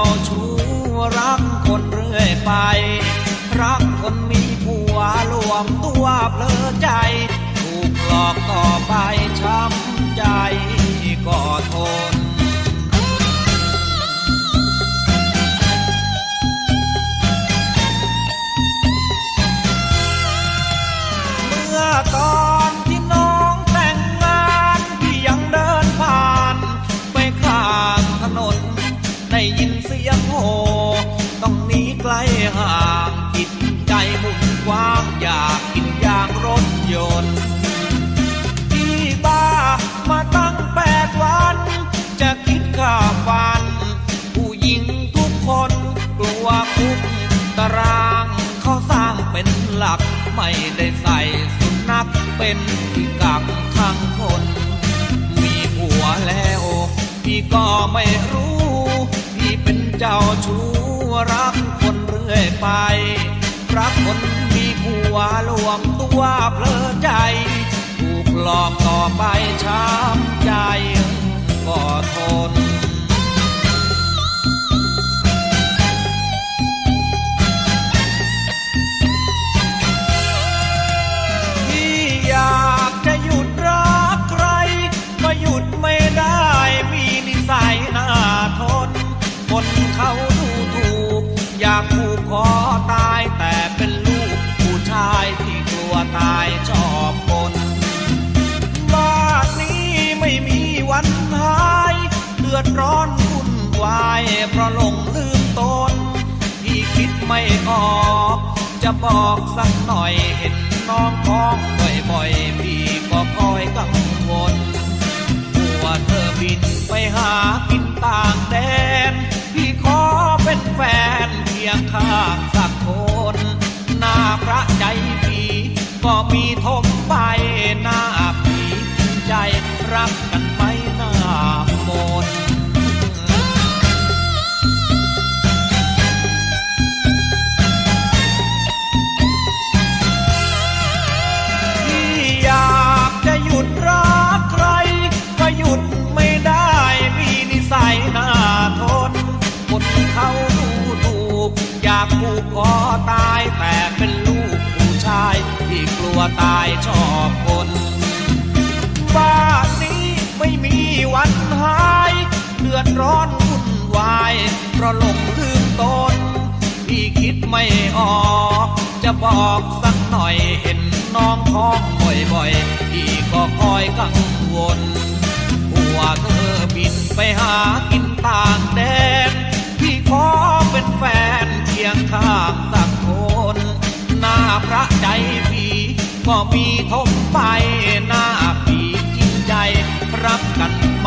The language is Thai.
าชู้รักคนเรื่อยไป รักคนมีผัวหลวมตัวเพลอใจ ถูกหลอกต่อไปช้ำใจก็ทนเมื่อตอน หลักไม่ได้ใส่สุนัขเป็นที่กักขังคน มีผัวแล้วพี่ก็ไม่รู้ พี่เป็นเจ้าชู้รักคนเรื่อยไป รักคนมีผัวรวมตัวเพลอใจ ถูกหลอกต่อไปช้ำากผูกคอตายแต่เป็นลูกผู้ชายที่กลัวตายชอบคนบ้านนี้ไม่มีวันหาย เดือดร้อนวุ่นวายเพราะหลงลืมตนพี่คิดไม่ออก จะบอกสักหน่อยเห็นน้องท้องบ่อยๆ ก็มีทมไปหน้าพี่จริงใจรักกันไหมหน้ามนต์ที่อยากจะหยุดรักใคร ก็หยุดไม่ได้มีนิสัยหน่าทนคนเขาดูถูกอยากผูกคอ วตายชอบคนบ้านนี้ไม่มีวันหาย เดือดร้อนวุ่นวายเพราะหลงลืมตนพี่คิดไม่ออก จะบอกสักหน่อยเห็นน้องท้องบ่อยๆพี่ก็คอยกังวลหัวเธอบินไปหากินต่างแดนพี่ขอเป็นแฟนเคียงข้างสักคน หน้าพระใจพี่ ก็มีทมไปหน้าพี่จริงใจ รักกันไหม